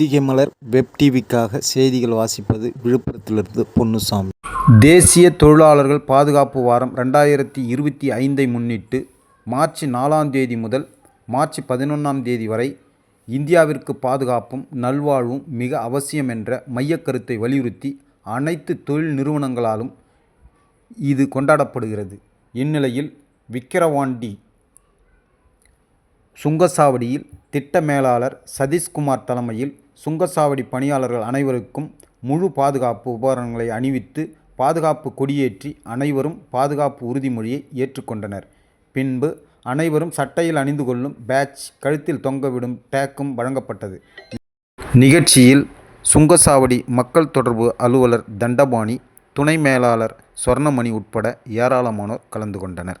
அதிகமலர் web டிவிக்காக செய்திகள் வாசிப்பது விழுப்புரத்திலிருந்து பொன்னுசாமி. தேசிய தொழிலாளர்கள் பாதுகாப்பு வாரம் ரெண்டாயிரத்தி இருபத்தி ஐந்தை முன்னிட்டு மார்ச் நாலாம் தேதி முதல் மார்ச் பதினொன்றாம் தேதி வரை இந்தியாவிற்கு பாதுகாப்பும் நல்வாழ்வும் மிக அவசியம் என்ற மையக்கருத்தை வலியுறுத்தி அனைத்து தொழில் நிறுவனங்களாலும் இது கொண்டாடப்படுகிறது. இந்நிலையில் விக்கிரவாண்டி சுங்கசாவடியில் திட்ட மேலாளர் சதீஷ்குமார் தலைமையில் சுங்கச்சாவடி பணியாளர்கள் அனைவருக்கும் முழு பாதுகாப்பு உபகரணங்களை அணிவித்து பாதுகாப்பு கொடியேற்றி அனைவரும் பாதுகாப்பு உறுதிமொழியை ஏற்றுக்கொண்டனர். பின்பு அனைவரும் சட்டையில் அணிந்து கொள்ளும் பேட்ச் கழுத்தில் தொங்கவிடும் டேக்கும் வழங்கப்பட்டது. நிகழ்ச்சியில் சுங்கச்சாவடி மக்கள் தொடர்பு அலுவலர் தண்டபாணி துணை மேலாளர் சொர்ணமணி உட்பட ஏராளமானோர் கலந்து கொண்டனர்.